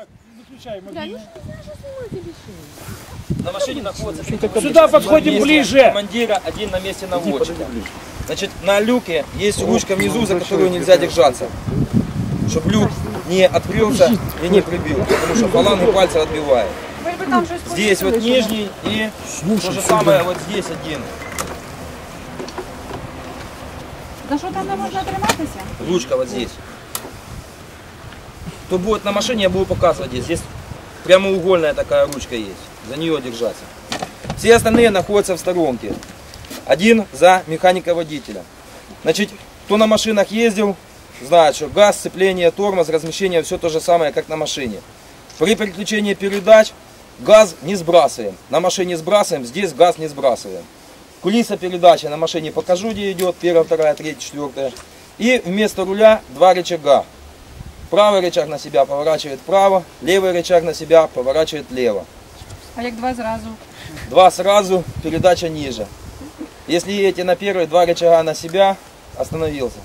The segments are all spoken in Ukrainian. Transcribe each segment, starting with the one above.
Так, выключай мобильный. На машине находится Сюда подходим ближе. командира, один на месте наводчика. Значит, на люке есть ручка внизу, за которую нельзя держаться. Чтобы люк не открылся и не прибил, потому что фаланги пальца отбивает. Здесь вот нижний и то же самое вот здесь один. За що там не можна триматися? Ручка вот здесь. Кто будет на машине, я буду показывать здесь. Здесь прямоугольная такая ручка есть. За нее держаться. Все остальные находятся в сторонке. Один за механика-водителя. Значит, кто на машинах ездил, знает, что газ, сцепление, тормоз, размещение, все то же самое, как на машине. При переключении передач газ не сбрасываем. На машине сбрасываем, здесь газ не сбрасываем. Кулиса передачи на машине покажу, где идет, первая, вторая, третья, четвертая. И вместо руля два рычага. Правый рычаг на себя поворачивает вправо, левый рычаг на себя поворачивает влево. А як два зразу? Два сразу, передача ниже. Если едете на первый, два рычага на себя, остановился.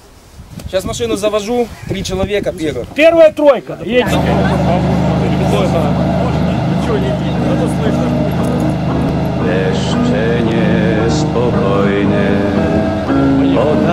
Сейчас машину завожу, три человека первых. Первая тройка. Едете. Deszcze niespokojne potargały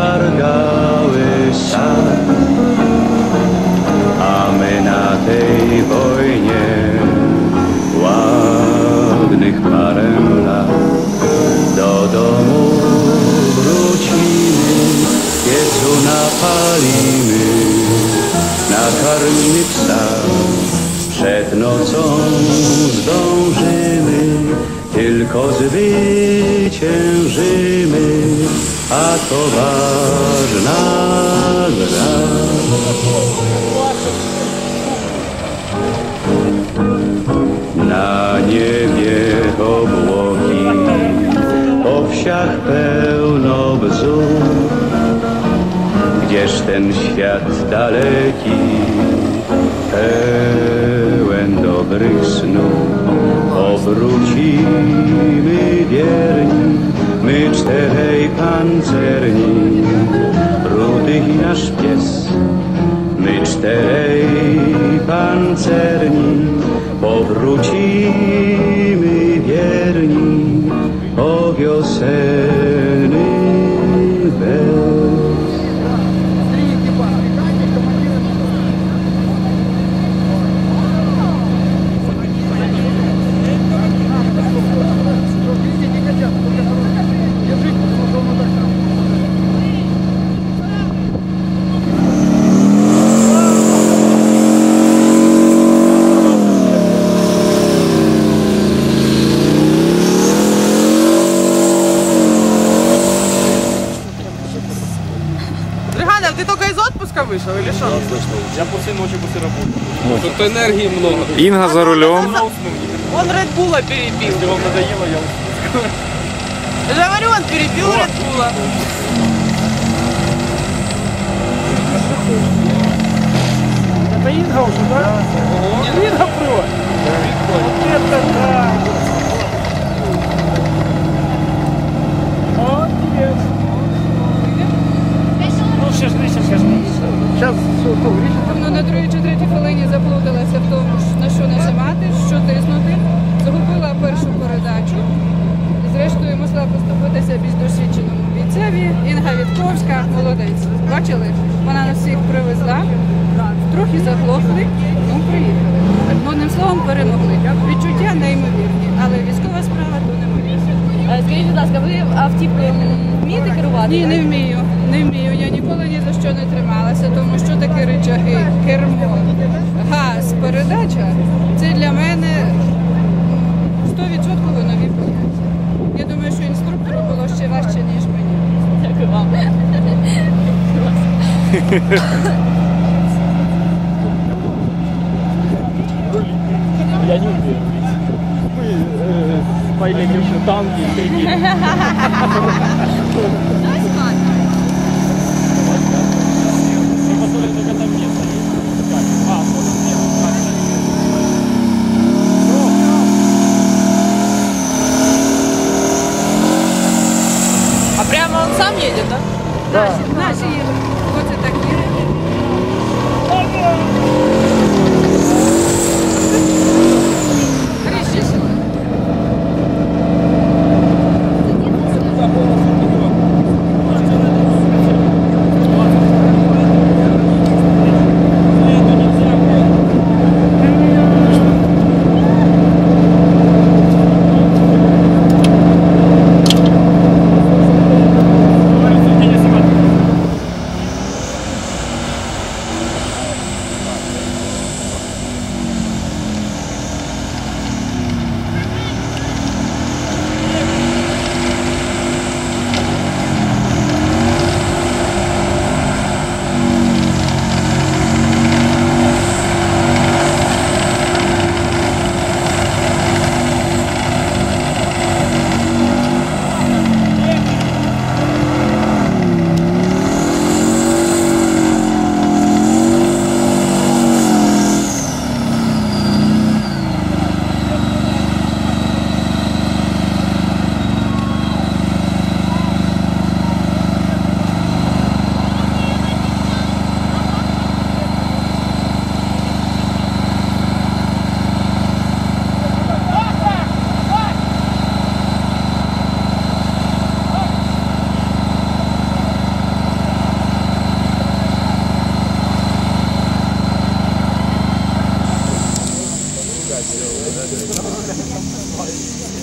a to ważna gra. Na niebie obłoki, po wsiach pełno bzów, Gdzież ten świat daleki, pełen dobrych snów, obrócimy czterej pancerni, rudy i nasz pies. My czterej pancerni, powrócimy wierni, o wiosenny вышел или что? Я после ночи после работы. Тут энергии много. Інга за рулем. Он Редбула перепил. Если вам надоело, я Я же говорю, он перепил Редбула. Это Инга уже, да? Инга про. Это да. Молодец. Ну, сейчас, сейчас, сейчас. Сейчас все, Тобто на другій чи третій хвилині заплуталася в тому, на що нажимати, що тиснути. Загубила першу передачу. Зрештою, мусила поступитися більш досвідченому бійцеві. Інга Вітковська, молодець. Бачили? Вона нас всіх привезла. Трохи заглохли, ну приїхали. Одним словом, перемогли. Відчуття неймовірні, але військова справа то неймовірна. Скажіть, будь ласка, ви автівкою вмієте керувати? Ні, не вмію. Не вмію. Я ніколи ні за що не трималася, тому що такі речаги, кермо, газ, передача це для мене 100% нові поняття. Я думаю, що інструктору було ще важче, ніж мені. Дякую вам. Я не умею. Мы э, уже танки, Oh,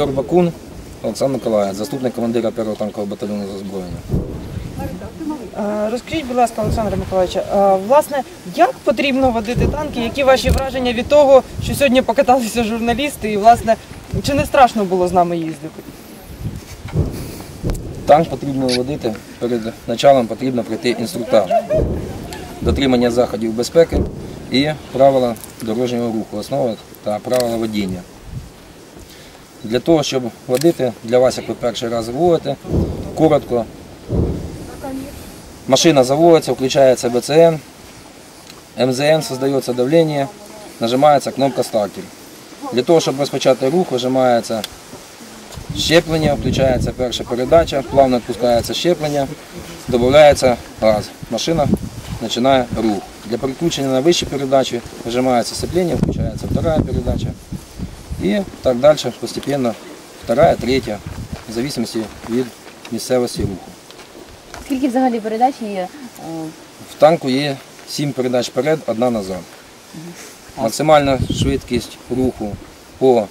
Майор Бакун Олександр Миколаївич, заступник командира 1-го танкового батальйону з озброєння. Е, Розкажіть, будь ласка, Олександре Миколаївичу, е, власне, як потрібно водити танки? Які ваші враження від того, що сьогодні покаталися журналісти, і власне, чи не страшно було з нами їздити? Танк потрібно водити перед началом потрібно пройти інструктаж. Дотримання заходів безпеки, і правила дорожнього руху, основи та правила водіння. Для того, щоб водити, для вас, як ви перший раз вводите, коротко. Машина заводится, включается БЦН, МЗН, создается давление, нажимається кнопка стартер. Для того, щоб розпочати рух, вижимається щеплення, включається перша передача, плавно відпускається щеплення, додається газ. Машина починає рух. Для переключення на вищі передачі вижимається сцепление, включається вторая передача. І так далі постепенно вторая, третя, в зависимости від місцевості руху. Скільки взагалі передач є? е, В танку є 7 передач вперед, одна назад. Максимальна швидкість руху по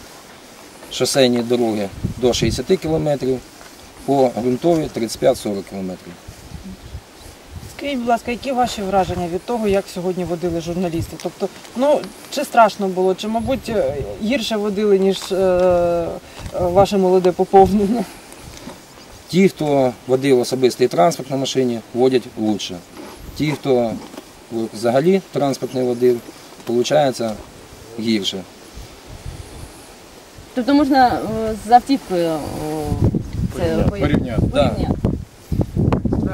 шосейній дорогі до 60 км, по ґрунтовій 35-40 км. Скажіть, будь ласка, які ваші враження від того, як сьогодні водили журналісти? Тобто, ну чи страшно було, чи, мабуть, е, гірше водили, ніж е, е, ваше молоде поповнення? Ті, хто водив особистий транспорт на машині, водять краще. Ті, хто взагалі транспорт не водив, виходить гірше. Тобто можна е, з автівкою це Порівняти. Порівняти. Да. порівняти.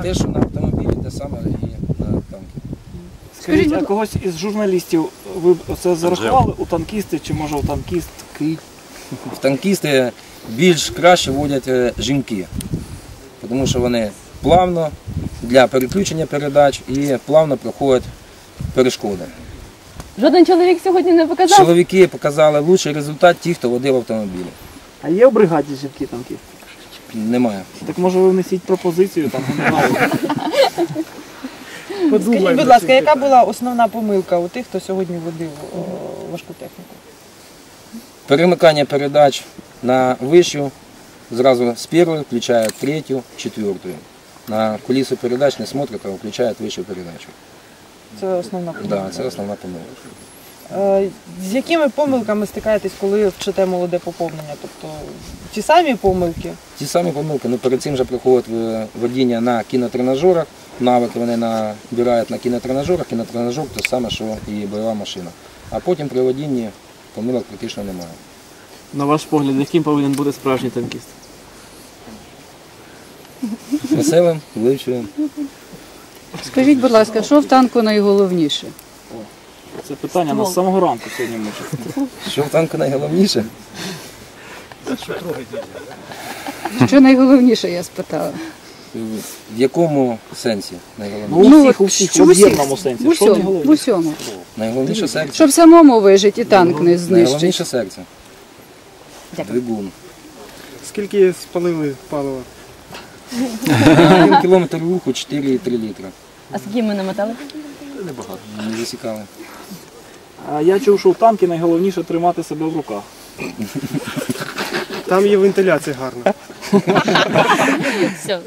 Те, що на автомобілі, те саме і на танку. Скажіть, а когось із журналістів ви б це зарахували у танкісти, чи може у танкістки? В танкісти більш краще водять е, жінки, тому що вони плавно для переключення передач і плавно проходять перешкоди. Жоден чоловік сьогодні не показав. Чоловіки показали кращий результат ті, хто водив автомобілі. А є в бригаді жінки танкісти? Немає. Так може ви внесіть пропозицію там генералу? Скажіть, будь ласка, яка була основна помилка у тих, хто сьогодні водив о, важку техніку? Перемикання передач на вищу, зразу з першої включають третю, четверту. На кулісу передач не смотрять, а включають вищу передачу. Це основна помилка. Да, це основна помилка. Е, З якими помилками стикаєтесь, коли вчите молоде поповнення? Тобто ті самі помилки? Ті самі помилки, ну перед цим вже проходить е, водіння на кінотренажерах, навики вони набирають на кінотренажерах, кінотренажер те саме, що і бойова машина. А потім при водінні помилок практично немає. На ваш погляд, яким повинен бути справжній танкіст? Веселим, вивчуємо. Скажіть, будь ласка, що в танку найголовніше? Це питання нас з самого ранку сьогодні мучить. Що в танку найголовніше? Що найголовніше, я спитала. В якому сенсі найголовніше? Ну, у Ну, всіх, у всіх, у в об'єднаному сенсі. В Що усьому, в найголовніше? усьому. Найголовніше серце. Щоб самому вижити і танк не знищити. Найголовніше серце. Двигун. Скільки спалили палива? Один кілометр руху 4,3 літра. А скільки ми намотали? Не засікали. А я чув, що в танки найголовніше тримати себе в руках. Там є вентиляція гарна. Все.